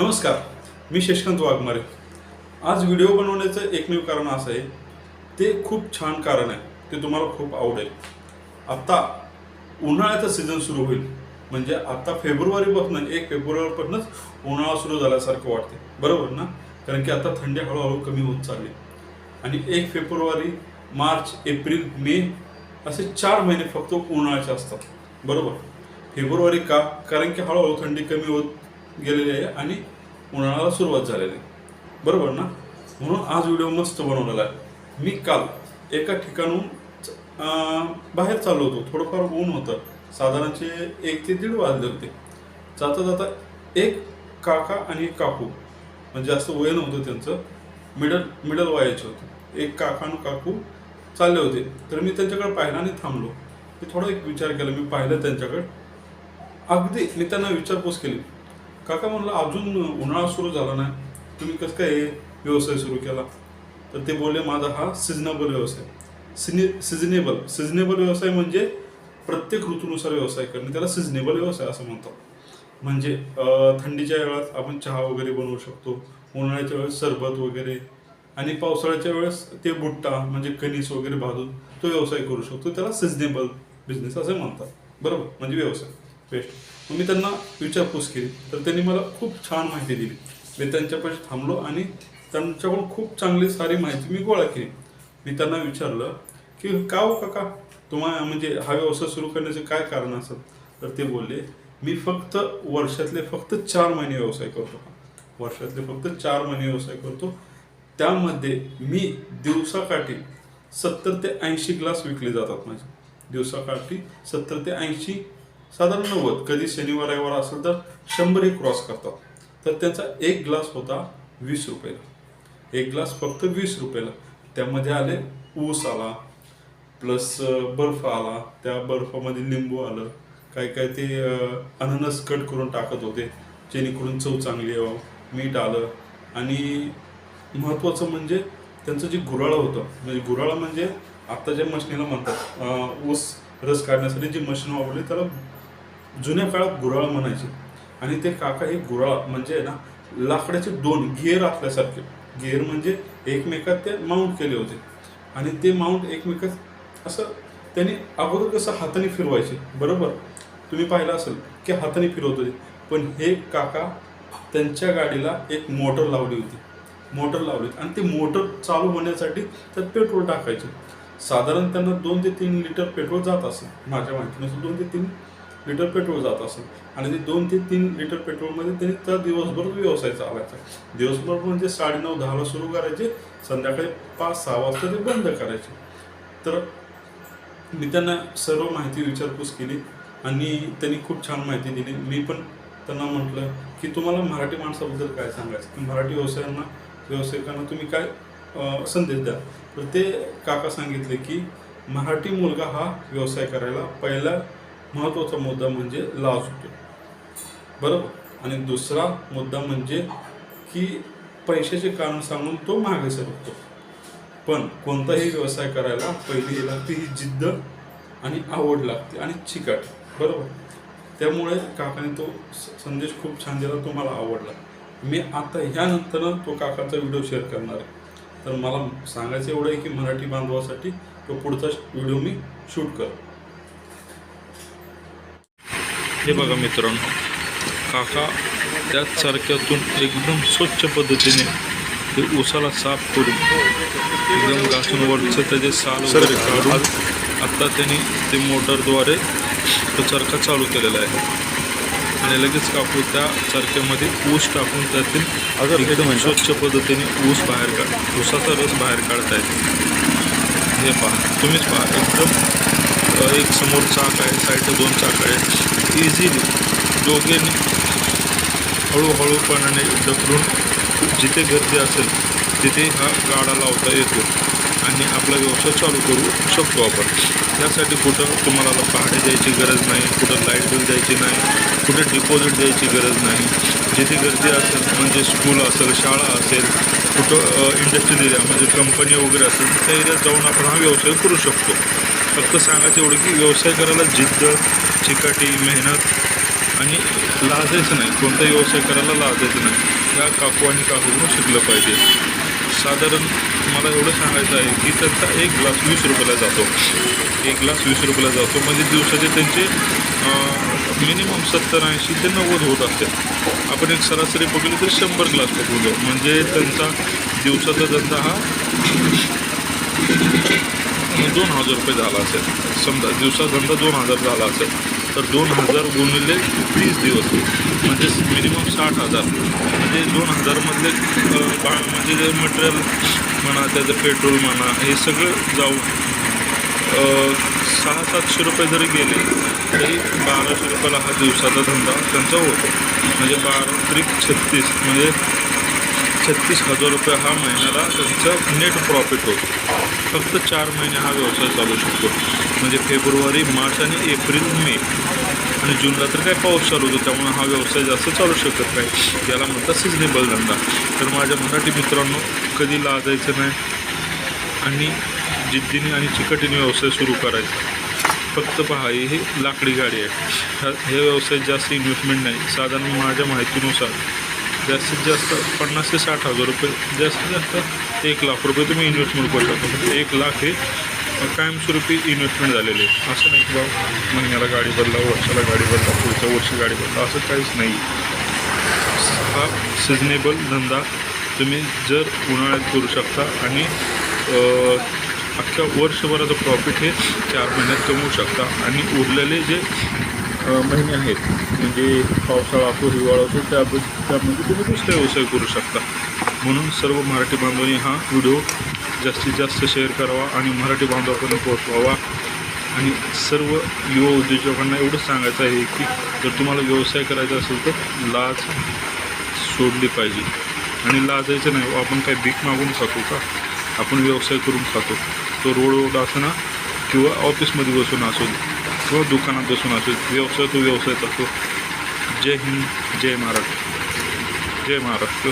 नमस्कार मी शशकांत वाघमारे. आज व्हिडिओ बनवण्याचं एकमेव कारण असं आहे ते खूप छान कारण आहे ते तुम्हाला खूप आवडेल. आत्ता उन्हाळ्याचं सीझन सुरू होईल म्हणजे आत्ता फेब्रुवारीपासून एक फेब्रुवारीपासूनच उन्हाळा सुरू झाल्यासारखं वाटते. बरोबर ना? कारण की आता थंडी हळूहळू कमी होत चालली. आणि एक फेब्रुवारी मार्च एप्रिल मे असे चार महिने फक्त उन्हाळ्याचे असतात. बरोबर? फेब्रुवारी का? कारण की हळूहळू थंडी कमी होत गेलेली आहे आणि उन्हाळ्याला सुरुवात झालेली आहे. बरोबर ना? म्हणून आज व्हिडिओ मस्त बनवलेला आहे. मी काल एका ठिकाणून बाहेर चाललो होतो. थोडंफार ऊन होतं. साधारणचे एक ते दीड वाजले होते. जाता जाता एक काका आणि एक काकू म्हणजे जास्त वय नव्हतं त्यांचं मिडल मिडल वयाचे होते. एक काका आणि काकू चालले होते. तर मी त्यांच्याकडे पाहिलं आणि थांबलो. मी थोडा एक विचार केला. मी पाहिलं त्यांच्याकडे. अगदी मी त्यांना विचारपूस केली. काका म्हणलं अजून उन्हाळा सुरू झाला नाही. तुम्ही कसं काय हे व्यवसाय सुरू केला? तर ते बोलले माझा हा सिजनेबल व्यवसाय. सिने सिजनेबल सिजनेबल व्यवसाय म्हणजे प्रत्येक ऋतूनुसार व्यवसाय करणे. त्याला सिजनेबल व्यवसाय असं म्हणतात. म्हणजे थंडीच्या वेळात आपण चहा वगैरे बनवू शकतो. उन्हाळ्याच्या वेळेस सरबत वगैरे. आणि पावसाळ्याच्या वेळेस ते बुट्टा म्हणजे कणीस वगैरे भाजून तो व्यवसाय करू शकतो. त्याला सिजनेबल बिझनेस असं म्हणतात. बरोबर? म्हणजे व्यवसाय. बेस्ट मग मी त्यांना विचारपूस केली. तर त्यांनी मला खूप छान माहिती दिली. मी त्यांच्यापाशी थांबलो आणि त्यांच्याकडून खूप चांगली सारी माहिती मी गोळा केली. मी त्यांना विचारलं की का हो काका? तुम्हाला म्हणजे हा व्यवसाय सुरू करण्याचे काय कारण असं तर ते बोलले मी फक्त वर्षातले फक्त चार महिने व्यवसाय करतो. वर्षातले फक्त चार महिने व्यवसाय करतो. त्यामध्ये मी दिवसाकाठी सत्तर ते ऐंशी ग्लास विकले जातात माझे. दिवसाकाठी सत्तर ते ऐंशी साधारण नव्वद. कधी शनिवार रविवार असेल तर शंभर एक क्रॉस करतात. तर त्यांचा एक ग्लास होता वीस रुपयाला. एक ग्लास फक्त वीस रुपयाला. त्यामध्ये आले ऊस आला प्लस बर्फ आला. त्या बर्फामध्ये लिंबू आलं. काय काय ते अननस कट करून टाकत होते. जेणेकरून चव चांगली यावं मीठ आलं. आणि महत्त्वाचं म्हणजे त्यांचं जे गुराळं होतं म्हणजे गुराळं म्हणजे आता ज्या मशीनीला म्हणतात ऊस रस काढण्यासाठी जी मशीन वापरली त्याला जुन्या काळात गुराळ म्हणायचे. आणि ते काका हे गुराळ म्हणजे ना लाकडाचे दोन गेअर असल्यासारखे गिअर म्हणजे एकमेकात ते माउंट केले होते. आणि ते माउंट एकमेकात असं त्यांनी अगोदर कसं हाताने फिरवायचे. बरोबर? तुम्ही पाहिलं असेल की हाताने फिरवत होते. पण हे काका त्यांच्या गाडीला एक मोटर लावली होती. मोटर लावली. आणि ती मोटर चालू होण्यासाठी त्यात पेट्रोल टाकायचे. साधारण त्यांना दोन ते तीन लिटर पेट्रोल जात असेल. माझ्या माहितीनुसार दोन ते तीन लिटर पेट्रोल जात असेल. आणि ते दोन ते तीन लिटर पेट्रोलमध्ये त्यांनी त्या दिवसभर व्यवसाय चालायचा दिवसभर म्हणजे साडेनऊ दहाला सुरू करायचे संध्याकाळी पाच सहा वाजता ते बंद करायचे. तर मी त्यांना सर्व माहिती विचारपूस केली आणि त्यांनी खूप छान माहिती दिली. मी पण त्यांना म्हटलं की तुम्हाला मराठी माणसाबद्दल काय सांगायचं? की मराठी व्यवसायांना व्यावसायिकांना तुम्ही काय संदेश द्या तर ते काका सांगितले की मराठी मुलगा हा व्यवसाय करायला पहिला महत्त्वाचा मुद्दा म्हणजे लाज होतो. बरोबर? आणि दुसरा मुद्दा म्हणजे की पैशाचे कारण सांगून तो मागे सरकतो. पण कोणताही व्यवसाय करायला पहिली लागते ही जिद्द आणि आवड लागते आणि चिकाट. बरोबर? त्यामुळे काकाने तो स- संदेश खूप छान दिला तो मला आवडला. मी आता ह्यानंतर तो काकाचा व्हिडिओ शेअर करणार आहे. तर मला सांगायचं एवढं आहे की मराठी बांधवासाठी तो पुढचा व्हिडिओ मी शूट कर हे बघा मित्रांनो काका त्याच सारख्यातून एकदम स्वच्छ पद्धतीने ते उसाला साफ करून एकदम घासून वरचं त्याचे साल वगैरे काढून आत्ता त्यांनी ते मोटरद्वारे तो चरखा चालू केलेला आहे. आणि लगेच काकू त्या चरख्यामध्ये ऊस टाकून त्यातील एकदम स्वच्छ पद्धतीने ऊस बाहेर काढ ऊसाचा रस बाहेर काढतायत. हे पहा तुम्हीच पहा एकदम एक समोर चाक आहे साईडला दोन चाक आहे. इझिली दोघेने हळूहळूपणाने जखडून जिथे गर्दी असेल तिथे हा गाडा लावता येतो. आणि आपला व्यवसाय चालू करू शकतो आपण. यासाठी कुठं तुम्हाला पहाडे द्यायची गरज नाही कुठं लाइट बिल द्यायची नाही कुठे डिपॉझिट द्यायची गरज नाही. जिथे गर्दी असेल म्हणजे स्कूल असेल शाळा असेल कुठं इंडस्ट्रियल एरिया म्हणजे कंपनी वगैरे असेल त्या एरियात जाऊन आपण हा व्यवसाय करू शकतो. फक्त सांगायचं एवढं की व्यवसाय करायला जिद्द चिकाटी मेहनत आणि लाजायचं नाही. कोणताही व्यवसाय करायला लाजायचं नाही. या काकू आणि काकूकडून शिकलं पाहिजे. साधारण मला एवढं सांगायचं आहे की त्यांचा एक ग्लास वीस रुपयाला जातो. एक ग्लास वीस रुपयाला जातो. म्हणजे दिवसाचे त्यांचे मिनिमम सत्तर ऐंशी ते नव्वद होत असते आपण एक सरासरी बघितलं तर शंभर ग्लास पकडलो म्हणजे त्यांचा दिवसाचा धंदा हा दोन हजार रुपये झाला असेल. समजा दिवसा धंदा दोन हजार झाला असेल तर दोन हजार गुणिले तीस दिवस. म्हणजे मिनिमम साठ हजार. म्हणजे दोन हजारमधले बा- म्हणजे जे मटेरियल म्हणा त्याचं पेट्रोल म्हणा हे सगळं जाऊन सहा सातशे रुपये जरी गेले तरी बाराशे रुपयाला हा दिवसाचा धंदा त्यांचा होतो. म्हणजे बारा त्रिक छत्तीस म्हणजे छत्तीस हजार रुपये हा महिन्याला त्यांचा नेट प्रॉफिट होतो. फक्त चार महिने हा व्यवसाय चालू शकतो. म्हणजे फेब्रुवारी मार्च आणि एप्रिल मे. आणि जूनला तर काय पाऊस चालू होतो त्यामुळे हा व्यवसाय जास्त चालू शकत नाही. याला म्हणतात सिजनेबल धंदा. तर माझ्या मराठी मित्रांनो कधी लाजायचं नाही. आणि जिद्दीने आणि चिकटीने व्यवसाय सुरू करायचा. फक्त पहा ही लाकडी गाडी आहे. हे व्यवसाय जास्त इन्व्हेस्टमेंट नाही. साधारण माझ्या माहितीनुसार जास्तीत जास्त पन्नास ते साठ हजार रुपये जास्तीत जास्त एक लाख रुपये तुम्ही इन्व्हेस्टमेंट करू शकता. म्हणजे एक लाख हे कायमस्वरूपी इन्व्हेस्टमेंट झालेले आहे. असं नाही की बाबा महिन्याला गाडी बदला वर्षाला गाडी बदला पुढच्या वर्षी गाडी बदला असं काहीच नाही. हा सिजनेबल धंदा तुम्ही जर उन्हाळ्यात करू शकता आणि अख्ख्या वर्षभराचं प्रॉफिट हे चार महिन्यात कमवू शकता आणि उरलेले जे महिने आहेत. म्हणजे पावसाळा असो हिवाळा असो त्या त्यामध्ये तुम्ही दुसरा व्यवसाय करू शकता. म्हणून सर्व मराठी बांधवांनी हा व्हिडिओ जास्तीत जास्त शेअर करावा आणि मराठी बांधवापर्यंत पोहोचवावा. आणि सर्व युवा उद्योजकांना एवढंच सांगायचं आहे की जर तुम्हाला व्यवसाय करायचा असेल तर लाज सोडली पाहिजे. आणि लाजायचं नाही आपण काय भीक मागून खातो का? आपण व्यवसाय करून खातो. तो रोडवर असना किंवा ऑफिसमध्ये बसून असो. व दुकानात बसून असो व्यवसाय तो व्यवसायच असतो जय हिंद जय महाराष्ट्र. जय महाराष्ट्र.